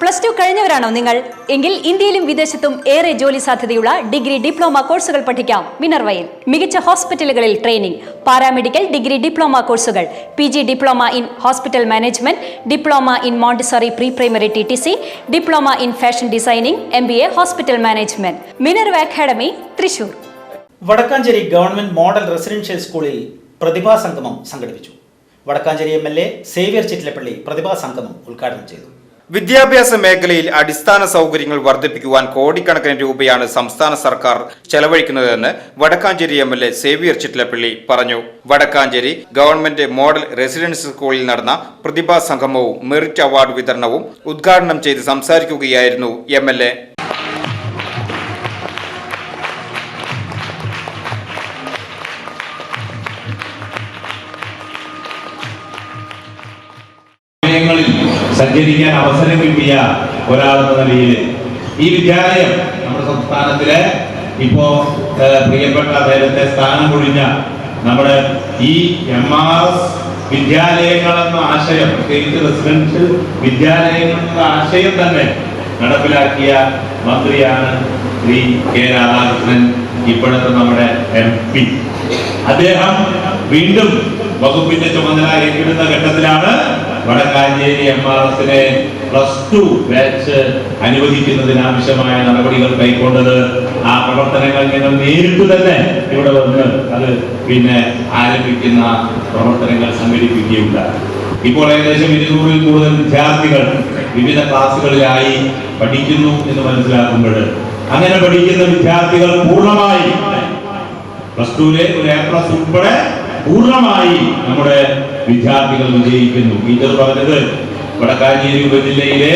Plus two കഴിഞ്ഞവരാണോ നിങ്ങൾ? എങ്കിൽ ഇന്ത്യയിലും വിദേശത്തും ഏറെ ജോലി സാധ്യതയുള്ള ഡിഗ്രി ഡിപ്ലോമ കോഴ്സുകൾ പഠിക്കാം. മിനർവയിൽ മികച്ച ഹോസ്പിറ്റലുകളിൽ ട്രെയിനിംഗ് പാരാമെഡിക്കൽ ഡിഗ്രി ഡിപ്ലോമ കോഴ്സുകൾ P G diploma in hospital management diploma in montessori pre primary T T C diploma in fashion designing M B A hospital management. Minerva academy Thrissur. Vadakkanchery government model residential സ്കൂളിൽ പ്രതിഭാ സംഗമം സംഘടിപ്പിച്ചു. Vadakkanchery M L A Xavier Chittilappally പ്രതിഭാ സംഗമം ഉദ്ഘാടനം ചെയ്തു. വിദ്യാഭ്യാസ മേഖലയിൽ അടിസ്ഥാന സൗകര്യങ്ങൾ വർദ്ധിപ്പിക്കുവാൻ കോടിക്കണക്കിന് രൂപയാണ് സംസ്ഥാന സർക്കാർ ചെലവഴിക്കുന്നതെന്ന് Vadakkanchery M L A Xavier Chittilappally പറഞ്ഞു. വടക്കാഞ്ചേരി ഗവൺമെന്റ് മോഡൽ റെസിഡൻസ് സ്കൂളിൽ നടന്ന പ്രതിഭാ സംഗമവും മെറിറ്റ് അവാർഡ് വിതരണവും ഉദ്ഘാടനം ചെയ്ത് സംസാരിക്കുകയായിരുന്നു എം സഞ്ചരിക്കാൻ അവസരം കിട്ടിയ ഒരാളെന്ന നിലയിൽ. ഈ വിദ്യാലയം നമ്മുടെ സംസ്ഥാനത്തിലെ ഇപ്പോ പ്രിയപ്പെട്ട അദ്ദേഹത്തെ സ്ഥാനം കൊഴിഞ്ഞ നമ്മുടെ ഈ എം ആർ എസ് വിദ്യാലയങ്ങൾ എന്ന ആശയം പ്രത്യേകിച്ച് റെസിഡൻഷ്യൽ വിദ്യാലയങ്ങൾ എന്ന ആശയം തന്നെ നടപ്പിലാക്കിയ മന്ത്രിയാണ് ശ്രീ കെ രാധാകൃഷ്ണൻ ഇപ്പോഴത്തെ നമ്മുടെ എം പി. അദ്ദേഹം വീണ്ടും വകുപ്പിന്റെ ചുമതല ഏറ്റെടുത്ത ഘട്ടത്തിലാണ് വടക്കാഞ്ചേരി എം ആർ എസിനെ പ്ലസ് ടു ബാച്ച് അനുവദിക്കുന്നതിന് ആവശ്യമായ നടപടികൾ കൈക്കൊണ്ടത് ആ പ്രവർത്തനങ്ങൾ ഞങ്ങൾ നേരിട്ട് തന്നെ ഇവിടെ വന്ന് അത് പിന്നെ ആരംഭിക്കുന്ന പ്രവർത്തനങ്ങൾ സംഘടിപ്പിക്കുകയുണ്ടായി. ഇപ്പോൾ ഏകദേശം ഇരുന്നൂറിൽ കൂടുതൽ വിദ്യാർത്ഥികൾ വിവിധ ക്ലാസ്സുകളിലായി പഠിക്കുന്നു എന്ന് മനസ്സിലാക്കുമ്പോൾ അങ്ങനെ പഠിക്കുന്ന വിദ്യാർത്ഥികൾ പൂർണമായി പ്ലസ് ടുവിലെ ഒരു എ പ്ലസ് ഉൾപ്പെടെ പൂർണമായി നമ്മുടെ വിദ്യാർത്ഥികൾ വിജയിക്കുന്നു. ടീച്ചർ പറഞ്ഞത് വടക്കാഞ്ചേരി ഉപജില്ലയിലെ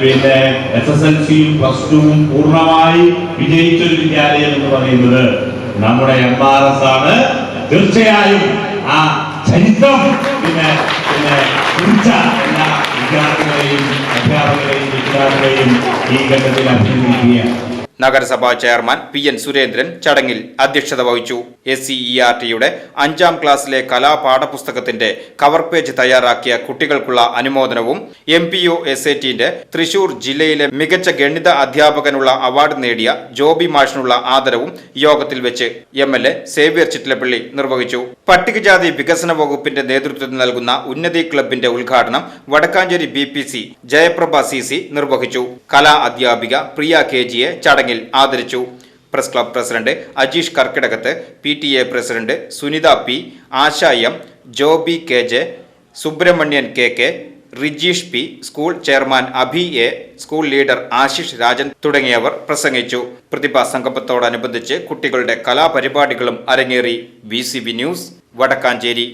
പിന്നെ എസ് എസ് എൽ സിയും പ്ലസ് ടുവും പൂർണമായി വിജയിച്ച ഒരു വിദ്യാലയം എന്ന് പറയുന്നത് നമ്മുടെ എം ആർ എസ് ആണ്. തീർച്ചയായും ആ ചരിത്രം പിന്നെ പിന്നെ എല്ലാ വിദ്യാർത്ഥികളെയും അധ്യാപകരെയും രക്ഷിതാക്കളെയും ഈ ഘട്ടത്തിൽ അഭിനന്ദിക്കുകയാണ്. നഗരസഭാ ചെയർമാൻ പി എൻ സുരേന്ദ്രൻ ചടങ്ങിൽ അധ്യക്ഷത വഹിച്ചു. എസ് സി ഇ ആർ ടിയുടെ അഞ്ചാം ക്ലാസ്സിലെ കലാപാഠപുസ്തകത്തിന്റെ കവർ പേജ് തയ്യാറാക്കിയ കുട്ടികൾക്കുള്ള അനുമോദനവും M P O S A ടിന്റെ Thrissur ജില്ലയിലെ മികച്ച ഗണിത അധ്യാപകനുള്ള അവാർഡ് നേടിയ ജോബി മാഷിനുള്ള ആദരവും യോഗത്തിൽ വെച്ച് M L A Xavier Chittilappally നിർവഹിച്ചു. പട്ടികജാതി വികസന വകുപ്പിന്റെ നേതൃത്വത്തിൽ നൽകുന്ന ഉന്നതി ക്ലബിന്റെ ഉദ്ഘാടനം Vadakkanchery B P C Jayaprabha C C നിർവഹിച്ചു. കലാ അധ്യാപിക പ്രിയ കെ ജിയെ ചടങ്ങിൽ ആദരിച്ചു. Press club president Ajeesh Karkidakath P T A president Sunitha P Asha M Joby K J Subrahmanian K K Rijeesh P school chairman Abhi A school leader Ashish Rajan തുടങ്ങിയവർ പ്രസംഗിച്ചു. പ്രതിഭാ സംഗമത്തോടനുബന്ധിച്ച് കുട്ടികളുടെ കലാപരിപാടികളും അരങ്ങേറി. B news Vadakkanchery.